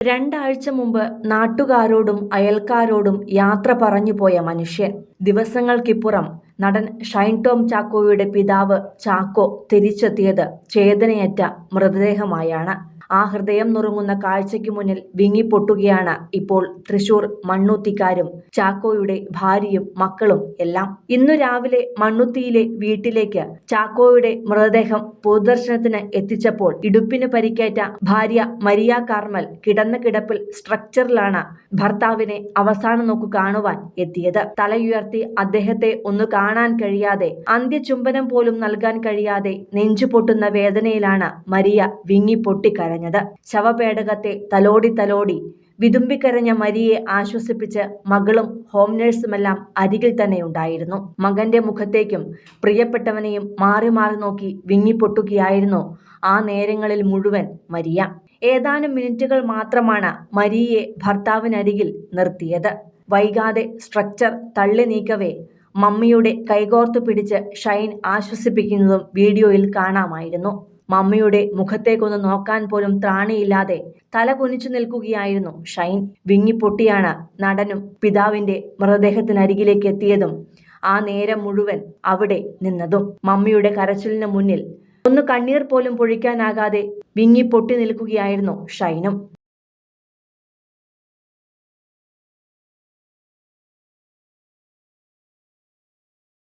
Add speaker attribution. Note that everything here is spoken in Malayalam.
Speaker 1: രണ്ടാഴ്ച മുമ്പ് നാട്ടുകാരോടും അയൽക്കാരോടും യാത്ര പറഞ്ഞു പോയ മനുഷ്യൻ ദിവസങ്ങൾക്കിപ്പുറം നടൻ ഷൈൻ ടോം ചാക്കോയുടെ പിതാവ് ചാക്കോ തിരിച്ചെത്തിയത് ചേതനയറ്റ മൃതദേഹമായാണ്. ആ ഹൃദയം നുറുങ്ങുന്ന കാഴ്ചയ്ക്ക് മുന്നിൽ വിങ്ങിപ്പൊട്ടുകയാണ് ഇപ്പോൾ തൃശൂർ മണ്ണുത്തിക്കാരും ചാക്കോയുടെ ഭാര്യയും മക്കളും എല്ലാം. ഇന്നു രാവിലെ മണ്ണുത്തിയിലെ വീട്ടിലേക്ക് ചാക്കോയുടെ മൃതദേഹം പൊതുദർശനത്തിന് എത്തിച്ചപ്പോൾ ഇടുപ്പിന് പരിക്കേറ്റ ഭാര്യ മരിയ കാർമൽ കിടന്ന കിടപ്പിൽ സ്ട്രക്ചറിലാണ് ഭർത്താവിനെ അവസാന നോക്കു കാണുവാൻ എത്തിയത്. തലയുയർത്തി അദ്ദേഹത്തെ ഒന്ന് കാണാൻ കഴിയാതെ അന്ത്യചുംബനം പോലും നൽകാൻ കഴിയാതെ നെഞ്ചു പൊട്ടുന്ന വേദനയിലാണ് മരിയ വിങ്ങി പൊട്ടിക്കരഞ്ഞത് ശവപേടകത്തെ തലോടി തലോടി വിതുമ്പിക്കരഞ്ഞ മരിയെ ആശ്വസിപ്പിച്ച് മകളും ഹോം നഴ്സുമെല്ലാം അരികിൽ തന്നെ ഉണ്ടായിരുന്നു. മകന്റെ മുഖത്തേക്കും പ്രിയപ്പെട്ടവനെയും മാറി മാറി നോക്കി വിങ്ങിപ്പൊട്ടുകയായിരുന്നു ആ നേരങ്ങളിൽ മുഴുവൻ മരിയ. ഏതാനും മിനിറ്റുകൾ മാത്രമാണ് മരിയെ ഭർത്താവിനരികിൽ നിർത്തിയത്. വൈകാതെ സ്ട്രക്ചർ തള്ളി നീക്കവേ മമ്മിയുടെ കൈകോർത്തു പിടിച്ച് ഷൈൻ ആശ്വസിപ്പിക്കുന്നതും വീഡിയോയിൽ കാണാമായിരുന്നു. മമ്മിയുടെ മുഖത്തേക്കൊന്ന് നോക്കാൻ പോലും ത്രാണിയില്ലാതെ തല കുനിച്ചു നിൽക്കുകയായിരുന്നു ഷൈൻ. വിങ്ങിപ്പൊട്ടിയാണ് നടനും പിതാവിന്റെ മൃതദേഹത്തിനരികിലേക്ക് എത്തിയതും ആ നേരം മുഴുവൻ അവിടെ നിന്നതും. മമ്മിയുടെ കരച്ചിലിന് മുന്നിൽ ഒന്ന് കണ്ണീർ പോലും പൊഴിക്കാനാകാതെ വിങ്ങിപ്പൊട്ടി നിൽക്കുകയായിരുന്നു ഷൈനും.